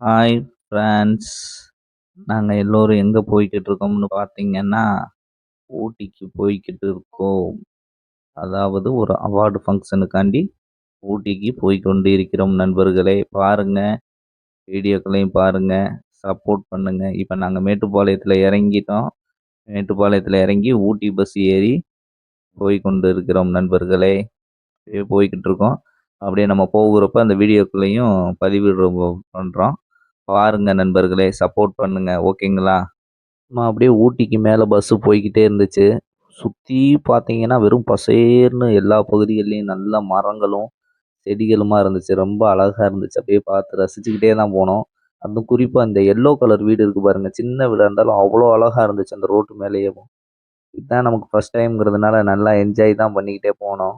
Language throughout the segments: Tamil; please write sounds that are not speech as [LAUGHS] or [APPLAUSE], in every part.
ஹாய் ஃப்ரான்ஸ் நாங்கள் எல்லோரும் எங்கே போய்கிட்டு இருக்கோம்னு பார்த்தீங்கன்னா ஊட்டிக்கு போய்கிட்டு இருக்கோம் அதாவது ஒரு அவார்டு ஃபங்க்ஷனுக்காண்டி ஊட்டிக்கு போய் கொண்டு இருக்கிறோம் நண்பர்களே. பாருங்கள் வீடியோக்களையும் பாருங்கள் சப்போர்ட் பண்ணுங்கள் இப்போ நாங்கள் மேட்டுப்பாளையத்தில் இறங்கிட்டோம். மேட்டுப்பாளையத்தில் இறங்கி ஊட்டி பஸ் ஏறி போய் கொண்டு இருக்கிறோம் நண்பர்களே. அப்படியே போய்கிட்டு இருக்கோம் அப்படியே நம்ம போகிறப்ப அந்த வீடியோக்குள்ளேயும் பதிவிடுற பண்ணுறோம் பாருங்க நண்பர்களே சப்போர்ட் பண்ணுங்க ஓகேங்களா? நம்ம அப்படியே ஊட்டிக்கு மேலே பஸ்ஸு போய்கிட்டே இருந்துச்சு. சுற்றி பார்த்தீங்கன்னா வெறும் பசேர்னு எல்லா பகுதிகள்லையும் நல்ல மரங்களும் செடிகளுமாக இருந்துச்சு. ரொம்ப அழகாக இருந்துச்சு. அப்படியே பார்த்து ரசிச்சுக்கிட்டே தான் போனோம். அதுவும் குறிப்பாக அந்த எல்லோ கலர் வீடு இருக்குது பாருங்கள் சின்ன வீடாக இருந்தாலும் அவ்வளோ அழகாக இருந்துச்சு அந்த ரோட்டு மேலேயே இதுதான் நமக்கு ஃபஸ்ட் டைம்ங்கிறதுனால நல்லா என்ஜாய் தான் பண்ணிக்கிட்டே போனோம்.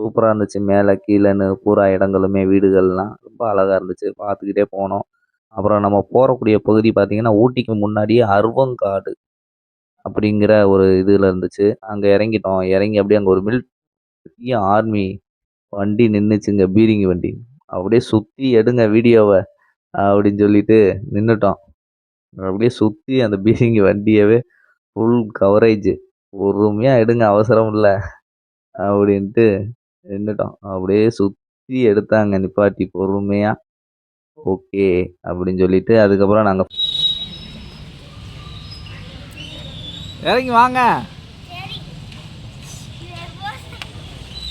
சூப்பராக இருந்துச்சு. மேலே கீழேன்னு பூரா இடங்களுமே வீடுகள்லாம் ரொம்ப அழகாக இருந்துச்சு. பார்த்துக்கிட்டே போனோம். அப்புறம் நம்ம போகக்கூடிய பகுதி பார்த்திங்கன்னா ஊட்டிக்கு முன்னாடியே அருவங்காடு அப்படிங்கிற ஒரு இதில் இருந்துச்சு. அங்கே இறங்கிட்டோம். இறங்கி அப்படியே அங்கே ஒரு மில் பெரிய ஆர்மி வண்டி நின்றுச்சுங்க பீரிங்கி வண்டி. அப்படியே சுற்றி எடுங்க வீடியோவை அப்படின்னு சொல்லிட்டு நின்றுட்டோம் அப்படியே சுற்றி அந்த பீரிங்கி வண்டியவே ஃபுல் கவரேஜ் பொறுமையாக எடுங்க அவசரம் இல்லை அப்படின்ட்டு நின்றுட்டோம் அப்படியே சுற்றி எடுத்தாங்க நிப்பாட்டி பொறுமையாக ஓகே அப்படின்னு சொல்லிட்டு அதுக்கப்புறம் நாங்கள் இறங்கி வாங்க.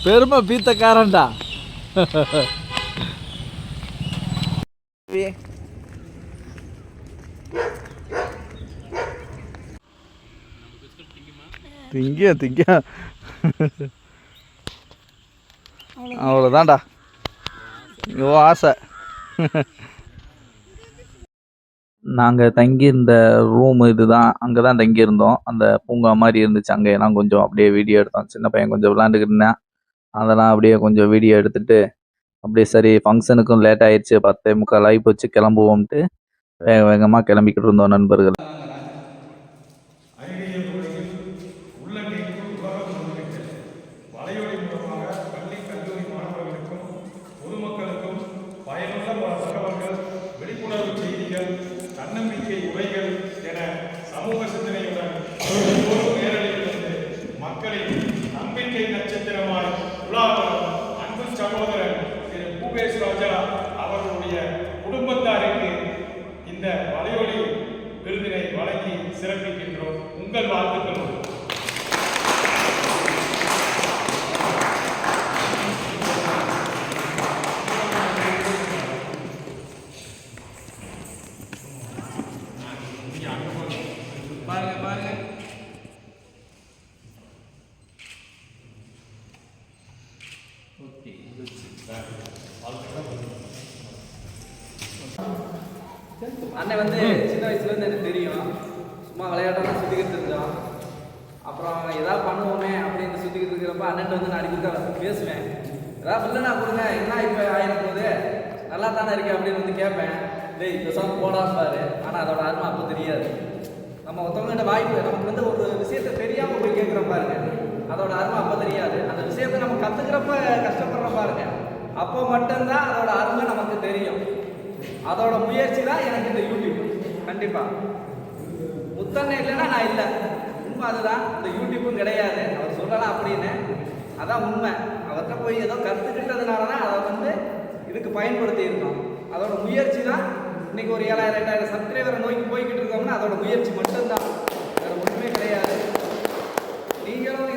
பெருமை பீத்தக்காரன்டா. திங்க திங்க அவ்வளோதான்டா ஓ ஆசை. [LAUGHS] நாங்கள் தங்கியிருந்த ரூம் இதுதான். அங்கே தான் தங்கியிருந்தோம். அந்த பூங்கா மாதிரி இருந்துச்சு. அங்கே எல்லாம் கொஞ்சம் அப்படியே வீடியோ எடுத்தோம். சின்ன பையன் கொஞ்சம் விளாண்டுக்கிட்டு இருந்தேன். அதெல்லாம் அப்படியே கொஞ்சம் வீடியோ எடுத்துட்டு அப்படியே சரி ஃபங்க்ஷனுக்கும் லேட் ஆயிடுச்சு. பத்தே முக்கால் ஆகி போச்சு. கிளம்புவோம்ட்டு வேக வேகமாக கிளம்பிக்கிட்டு இருந்தோம் நண்பர்கள். விழிப்புணர்வு தன்னம்பிக்கை உரைகள் என சமூக சிந்தனையுடன் ஒவ்வொரு நேரடியிலிருந்து மக்களின் நம்பிக்கை நட்சத்திரமாய் உலாவரும் அன்பு சகோதரர் திரு பூபேஷ் ராஜா அவர்களுடைய குடும்பத்தாருக்கு இந்த வலையொலி விருதினை வழங்கி சிறப்பிக்கின்றோம். உங்கள் வாழ்த்துக்களோடு அண்ணன் வந்து சின்ன வயசுலேருந்து எனக்கு தெரியும். சும்மா விளையாட்டெல்லாம் சுற்றிக்கிட்டு இருந்தோம் அப்புறம் ஏதாவது பண்ணுவோமே அப்படின்னு சுற்றிக்கிட்டு இருக்கிறப்ப அண்ணன் வந்து நான் அடிக்கடி பேசுவேன். ஏதாவது இல்லைனா கொடுங்க. என்ன இப்போ போகுது நல்லா தானே இருக்கேன் அப்படின்னு வந்து கேட்பேன். டேய் பேசாம போடாம பாரு. ஆனால் அதோட அருமை அப்போ தெரியாது. நம்ம ஒருத்தவங்ககிட்ட வாய்ப்பு நமக்கு வந்து ஒரு விஷயத்த தெரியாமல் போய் கேட்குறோம் பாருங்க. அதோட அருமை அப்போ தெரியாது. அந்த விஷயத்த நம்ம கற்றுக்கிறப்ப கஷ்டப்படுறோம் பாருங்க. அப்போ மட்டும்தான் அதோட அருமை நமக்கு தெரியும். அதோட முயற்சி தான் எனக்கு இந்த யூடியூப் கண்டிப்பா. முத்தண்ணே இல்லைன்னா நான் இல்லை. உண்மை அதுதான். இந்த யூடியூப்பும் கிடையாது. அவர் சொல்லலாம் அப்படின்னு. அதான் உண்மை. அவர்கிட்ட போய் ஏதோ கற்றுக்கிட்டதுனால தான் அதை வந்து இதுக்கு பயன்படுத்தி இருக்கோம் அதோட முயற்சி தான் இன்னைக்கு ஒரு ஏழாயிரம் எட்டாயிரம் சப்ஸ்கிரைபரை நோக்கி போய்கிட்டு இருக்கோம்னா அதோட முயற்சி மட்டும்தான் வேற ஒன்றுமே கிடையாது நீங்களும்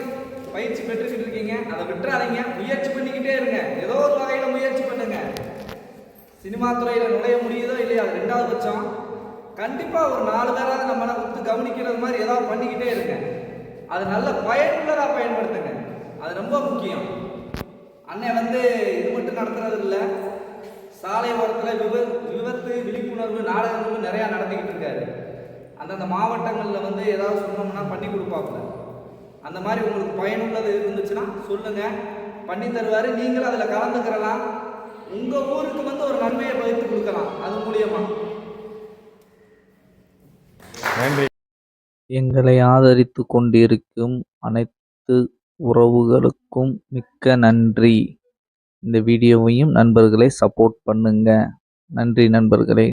பயிற்சி பெற்றுக்கிட்டு இருக்கீங்க அதை விட்டுறாதீங்க முயற்சி பண்ணிக்கிட்டே இருங்க ஏதோ ஒரு வகையில் முயற்சி பண்ணுங்க சினிமா துறையில் நுழைய முடியுதோ இல்லையா அது ரெண்டாவது பட்சம். கண்டிப்பாக ஒரு நாலு பேராவது நம்ம கொடுத்து கவனிக்கிறது மாதிரி ஏதாவது பண்ணிக்கிட்டே இருங்க. அது நல்ல பயனுள்ளதாக பயன்படுத்துங்க. அது ரொம்ப முக்கியம். அண்ணன் வந்து இது மட்டும் நடத்துறது இல்லை. சாலை ஓரத்தில் விப விபத்து விழிப்புணர்வு நாடகங்களும் நிறையா நடத்திக்கிட்டு இருக்காரு. அந்தந்த மாவட்டங்களில் வந்து ஏதாவது சொன்னோம்னா பண்ணி கொடுப்பாப்புல. அந்த மாதிரி உங்களுக்கு பயனுள்ளது இருந்துச்சுன்னா சொல்லுங்கள் பண்ணி தருவார். நீங்களும் அதில் கலந்துக்கிறலாம். உங்க ஊருக்கு வந்து ஒரு நன்மையை பகிர்ந்து கொடுக்கலாம். அது மூலியமா. எங்களை ஆதரித்து கொண்டிருக்கும் அனைத்து உறவுகளுக்கும் மிக்க நன்றி. இந்த வீடியோவையும் நண்பர்களை சப்போர்ட் பண்ணுங்க. நன்றி நண்பர்களே.